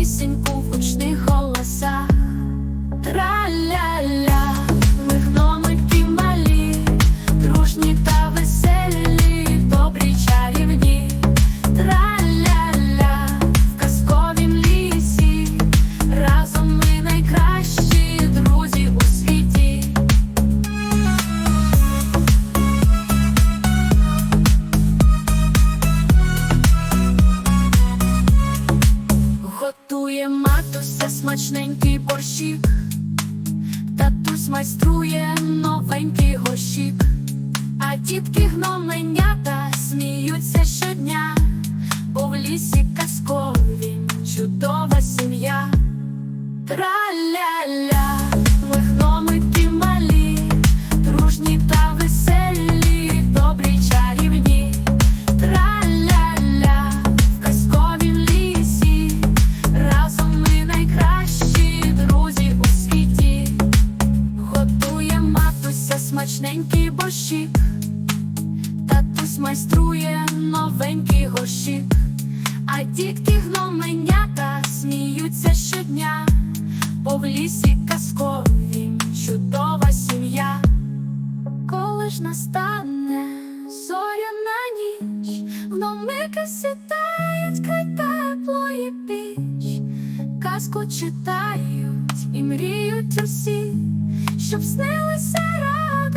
пісеньку в гучних готує матуся смачненький борщик, татусь майструє новенький горщик, а тітки гноменята сміються щодня, бо в лісі. Смачненький борщик, татусь майструє новенький горщик, а дітки гноменята сміються щодня, бо в лісі казкові чудова сім'я. Коли ж настане зоряна ніч, гномики сідають край теплої піч, казку читають і мріють усі, щоб снилися радощі